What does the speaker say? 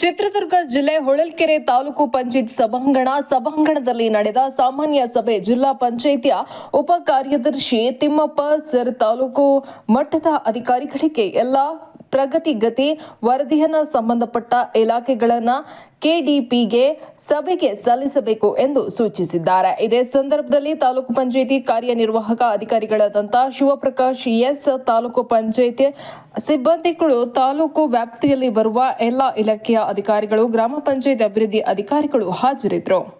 ಚಿತ್ರದುರ್ಗ ಜಿಲ್ಲೆ ಹೊಳಲ್ಕೆರೆ ತಾಲೂಕು ಪಂಚಾಯತ್ ಸಭಾಂಗಣ, ಸಭಾಂಗಣದಲ್ಲಿ ನಡೆದ ಸಾಮಾನ್ಯ ಸಭೆ ಜಿಲ್ಲಾ ಪಂಚಾಯಿತಿಯ ಉಪ ಕಾರ್ಯದರ್ಶಿ ತಿಮ್ಮಪ್ಪ ಸರ್ ತಾಲೂಕು ಮಟ್ಟದ ಅಧಿಕಾರಿಗಳಿಗೆ ಎಲ್ಲ ಪ್ರಗತಿಗತಿ ವರದಿಯನ್ನು ಸಂಬಂಧಪಟ್ಟ ಇಲಾಖೆಗಳನ್ನ ಕೆಡಿಪಿಗೆ ಸಭೆಗೆ ಸಲ್ಲಿಸಬೇಕು ಎಂದು ಸೂಚಿಸಿದ್ದಾರೆ. ಇದೇ ಸಂದರ್ಭದಲ್ಲಿ ತಾಲೂಕು ಪಂಚಾಯಿತಿ ಕಾರ್ಯನಿರ್ವಾಹಕ ಅಧಿಕಾರಿಗಳಾದಂಥ ಶಿವಪ್ರಕಾಶ್, ಎಸ್ ತಾಲೂಕು ಪಂಚಾಯಿತಿ ಸಿಬ್ಬಂದಿಗಳು ತಾಲೂಕು ವ್ಯಾಪ್ತಿಯಲ್ಲಿ ಬರುವ ಎಲ್ಲ ಇಲಾಖೆಯ ಅಧಿಕಾರಿಗಳು, ಗ್ರಾಮ ಪಂಚಾಯತ್ ಅಭಿವೃದ್ಧಿ ಅಧಿಕಾರಿಗಳು ಹಾಜರಿದ್ದರು.